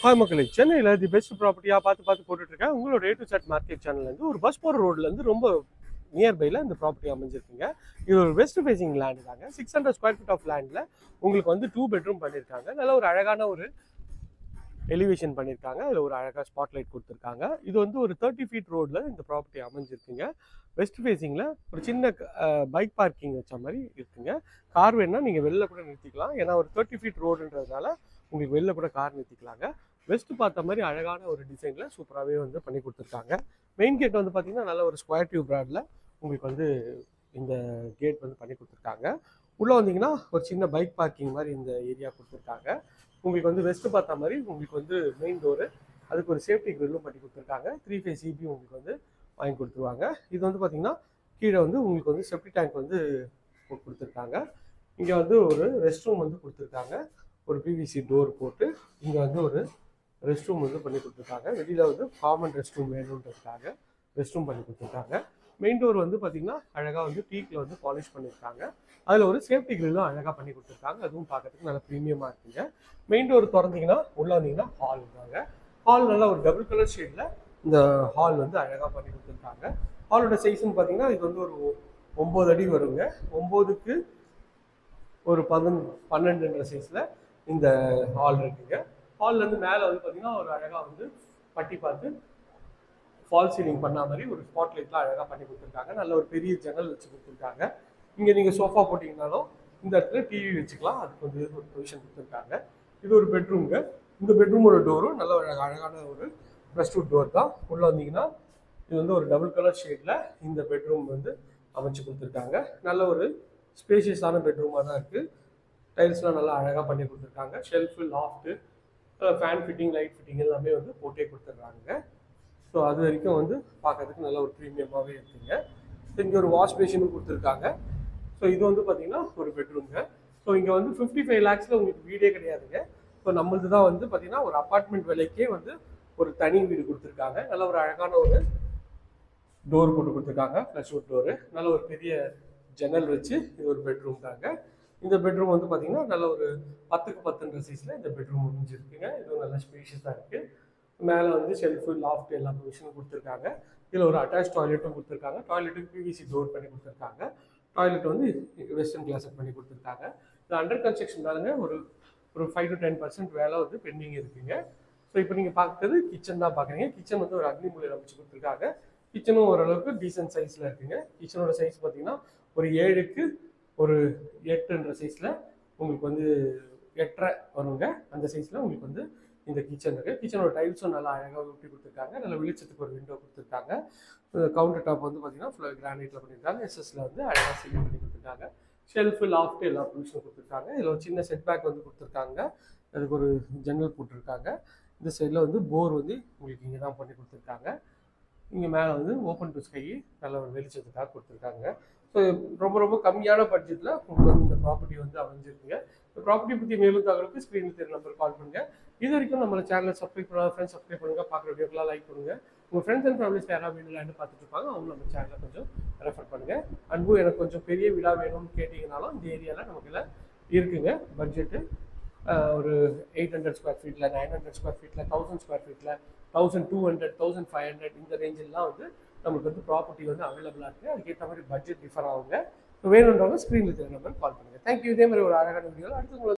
Hi மக்களே சென்னையில் the best ப்ராப்பர்ட்டியாக பார்த்து பார்த்து போட்டுட்டு இருக்கேன் உங்களோட ஏ டு செட் மார்க்கெட் சேனல்லேருந்து ஒரு பஸ் போகிற ரோட்லேருந்து ரொம்ப நியர்பையில் இந்த ப்ராப்பர்ட்டி அமைஞ்சிருக்குங்க. இது ஒரு வெஸ்ட் ஃபேசிங் லேண்டு தாங்க. Six hundred square feet of லேண்டில் உங்களுக்கு வந்து டூ பெட்ரூம் பண்ணியிருக்காங்க நல்ல ஒரு அழகான ஒரு எலிவேஷன் பண்ணியிருக்காங்க அதில் ஒரு அழகாக ஸ்பாட்லைட் கொடுத்துருக்காங்க. இது வந்து ஒரு தேர்ட்டி ஃபீட் ரோடில் இந்த ப்ராப்பர்ட்டி அமைஞ்சிருக்குங்க. வெஸ்ட் ஃபேஸிங்கில் ஒரு சின்ன பைக் பார்க்கிங் வச்ச மாதிரி இருக்குங்க. கார் வேணுன்னா நீங்கள் வெளில கூட நிறுத்திக்கலாம். ஏன்னா ஒரு தேர்ட்டி ஃபீட் ரோடுன்றதுனால உங்களுக்கு வெளில கூட கார் நிறுத்திக்கலாங்க. வெஸ்ட் பார்த்த மாதிரி அழகான ஒரு டிசைனில் சூப்பராகவே வந்து பண்ணி கொடுத்துருக்காங்க. மெயின் கேட் வந்து பார்த்தீங்கன்னா நல்ல ஒரு ஸ்கொயர் டியூப் ப்ராடில் உங்களுக்கு வந்து இந்த கேட் வந்து பண்ணி கொடுத்துருக்காங்க. உள்ளே வந்தீங்கன்னா ஒரு சின்ன பைக் பார்க்கிங் மாதிரி இந்த ஏரியா கொடுத்துருக்காங்க. உங்களுக்கு வந்து வெஸ்ட் பார்த்த மாதிரி உங்களுக்கு வந்து மெயின் டோரு அதுக்கு ஒரு சேஃப்டி கிரில்லும் பண்ணி கொடுத்துருக்காங்க. த்ரீ ஃபேஸ் சிபி உங்களுக்கு வந்து வாங்கி கொடுத்துருவாங்க. இது வந்து பார்த்தீங்கன்னா கீழே வந்து உங்களுக்கு வந்து செப்டி டேங்க் வந்து கொடுத்துருக்காங்க. இங்கே வந்து ஒரு ரெஸ்ட் ரூம் வந்து கொடுத்துருக்காங்க. ஒரு பிவிசி டோர் போட்டு இங்கே வந்து ஒரு ரெஸ்ட் ரூம் வந்து பண்ணி கொடுத்துருக்காங்க. வெளியில் வந்து காமன் ரெஸ்ட் ரூம் வேணுன்றதுக்காக ரெஸ்ட் ரூம் பண்ணி கொடுத்துருக்காங்க. மெயின் டோர் வந்து பார்த்தீங்கன்னா அழகாக வந்து டீக்கில் வந்து பாலிஷ் பண்ணியிருக்காங்க அதில் ஒரு சேஃப்டி கிரில்லும் அழகாக பண்ணி கொடுத்துருக்காங்க. அதுவும் பார்க்கறதுக்கு நல்லா ப்ரீமியமாக இருக்குங்க. மெயின் டோர் திறந்தீங்கன்னா உள்ளே வந்தீங்கன்னா ஹால் இருக்காங்க ஹால் நல்லா ஒரு டபுள் கலர் ஷேடில் இந்த ஹால் வந்து அழகாக பண்ணி கொடுத்துருக்காங்க. ஹாலோட சைஸ்ன்னு பார்த்தீங்கன்னா இது வந்து ஒரு ஒம்பது அடி வருங்க. ஒம்போதுக்கு ஒரு பதினொன்று பன்னெண்டுன்ற சைஸில் இந்த ஹால் இருக்குங்க. ஹால்லேருந்து மேலே வந்து பார்த்தீங்கன்னா ஒரு அழகாக வந்து பட்டி பார்த்து ஃபால் சீலிங் பண்ண மாதிரி ஒரு ஸ்பாட் லைட்லாம் அழகாக பண்ணி கொடுத்துருக்காங்க. நல்ல ஒரு பெரிய ஜன்னல் வச்சு கொடுத்துருக்காங்க. இங்கே நீங்கள் சோஃபா போட்டிங்கனாலும் இந்த இடத்துல டிவி வச்சுக்கலாம். அதுக்கு வந்து ஒரு பொசிஷன் கொடுத்துருக்காங்க. இது ஒரு பெட்ரூம்ங்க இந்த பெட்ரூமோட டோரும் நல்ல ஒரு அழகான ஒரு ரெஸ்ட்ரூட் டோர் தான். உள்ளே வந்தீங்கன்னா இது வந்து ஒரு டபுள் கலர் ஷேடில் இந்த பெட்ரூம் வந்து அமைச்சு கொடுத்துருக்காங்க. நல்ல ஒரு ஸ்பேஷியஸான பெட்ரூமாக தான் இருக்குது டைல்ஸ்லாம் நல்லா அழகாக பண்ணி கொடுத்துருக்காங்க. Shelf loft fan fitting light fitting எல்லாமே வந்து போட்டே கொடுத்துட்றாங்க ஸோ அது வரைக்கும் வந்து பார்க்கறதுக்கு நல்ல ஒரு ப்ரீமியமாகவே இருக்குங்க. இங்கே ஒரு வாஷ் பேஷனும் கொடுத்துருக்காங்க. ஸோ இது வந்து பார்த்தீங்கன்னா ஒரு பெட்ரூம்ங்க ஸோ இங்கே வந்து ஃபிஃப்டி ஃபைவ் லேக்ஸில் உங்களுக்கு வீடே கிடையாதுங்க. ஸோ நம்மளது தான் வந்து பார்த்தீங்கன்னா ஒரு அப்பார்ட்மெண்ட் விலைக்கே வந்து ஒரு தனி வீடு கொடுத்துருக்காங்க. நல்ல ஒரு அழகான ஒரு டோர் போட்டு கொடுத்துருக்காங்க. ஃப்ளஷ் வுட் டோரு நல்ல ஒரு பெரிய ஜன்னல் வச்சு இது ஒரு பெட்ரூம் தாங்க. இந்த பெட்ரூம் வந்து பார்த்தீங்கன்னா நல்ல ஒரு பத்துக்கு பத்துன்ற சைஸில் இந்த பெட்ரூம் முடிஞ்சிருக்குங்க. இதுவும் நல்ல ஸ்பேஷியஸாக இருக்குது மேலே வந்து ஷெல்ஃபு லாஃப்ட் எல்லா ப்ரொவிஷனும் கொடுத்துருக்காங்க. இதில் ஒரு அட்டாச் டாய்லெட்டும் கொடுத்துருக்காங்க. டாய்லெட்டுக்கு பிவிசி டோர் பண்ணி கொடுத்துருக்காங்க. டாய்லெட் வந்து வெஸ்டர்ன் கிளாஸட் பண்ணி கொடுத்துருக்காங்க. இது அண்டர் கன்ஸ்ட்ரக்ஷன் தானுங்க ஒரு ஒரு ஃபைவ் டு டென் பர்சன்ட் வேலை வந்து பெண்டிங் இருக்குங்க. ஸோ இப்போ நீங்கள் பார்க்குறது கிச்சன் தான் பார்க்குறீங்க கிச்சன் வந்து ஒரு அக்னி மூலையில் அமைச்சு கொடுத்துருக்காங்க. கிச்சனும் ஓரளவுக்கு டீசென்ட் சைஸில் இருக்குங்க. கிச்சனோட சைஸ் பார்த்தீங்கன்னா ஒரு ஏழுக்கு ஒரு எட்டுன்ற சைஸில் உங்களுக்கு வந்து எட்டரை வருங்க. அந்த சைஸில் உங்களுக்கு வந்து இந்த கிச்சன் இருக்குது கிச்சனோட டைல்ஸும் நல்லா அழகாக ஊட்டி கொடுத்துருக்காங்க. நல்ல வெளிச்சத்துக்கு ஒரு விண்டோ கொடுத்துருக்காங்க. கவுண்டர் டாப் வந்து பார்த்திங்கன்னா ஃபுல்லாக கிரானைட்டில் பண்ணியிருக்காங்க. எஸ்எஸ்ல வந்து அழகாக சீல் பண்ணி கொடுத்துருக்காங்க. ஷெல்ஃபு லாஃப்ட் எல்லா ப்ரொவிஷனும் கொடுத்துருக்காங்க. இதில் ஒரு சின்ன செட் பேக் வந்து கொடுத்துருக்காங்க. அதுக்கு ஒரு ஜன்னல் போட்டிருக்காங்க. இந்த சைடில் வந்து போர் வந்து உங்களுக்கு இங்கே தான் பண்ணி கொடுத்துருக்காங்க. இங்கே மேலே வந்து ஓப்பன் டு ஸ்கை நல்ல ஒரு வெளிச்சத்துக்காக கொடுத்துருக்காங்க. ஸோ ரொம்ப ரொம்ப கம்மியான பட்ஜெட்டில் உங்களுக்கு வந்து இந்த ப்ராப்பர்ட்டி வந்து அமைஞ்சிருக்குங்க. இந்த ப்ராப்பர்ட்டி பற்றி மேலும் தகவலுக்கு ஸ்க்ரீனில் தெரிய நம்பர் கால் பண்ணுங்கள் இது வரைக்கும் நம்ம சேனலை சப்ஸ்கிரைப் பண்ணாத ஃப்ரெண்ட்ஸ் சப்ஸ்கிரைப் பண்ணுங்கள் பார்க்குற வீடியோக்கெலாம் லைக் பண்ணுங்கள் உங்கள் ஃப்ரெண்ட்ஸ் அண்ட் ஃபேமிலிஸ் யாராவது வீடு பார்த்துட்டு இருப்பாங்க அவங்க நம்ம சேனலை கொஞ்சம் ரெஃபர் பண்ணுங்கள் அன்பு எனக்கு கொஞ்சம் பெரிய விழா வேணும்னு கேட்டிங்கனாலும் இந்த ஏரியாவில் நமக்கு எல்லாம் இருக்குங்க. பட்ஜெட்டு ஒரு எயிட் ஹண்ட்ரட் ஸ்கொயர் ஃபீட்டில் நைன் ஹண்ட்ரட் ஸ்கொயர் ஃபீட்டில் தௌசண்ட் ஸ்கொயர் ஃபீட்டில் thousand two hundred thousand five hundred இந்த ரேஞ்செல்லாம் வந்து நமக்கு வந்து ப்ராப்பர்ட்டி வந்து அவைலபிளாக இருக்குது அதுக்கேற்ற மாதிரி பட்ஜெட் டிஃபர் ஆகுங்க. வேணுன்றவங்க ஸ்க்ரீனில் தெரிஞ்ச மாதிரி கால் பண்ணுங்கள் தேங்க்யூ இதே மாதிரி ஒரு அழகான வீடியோ அடுத்து உங்களுக்கு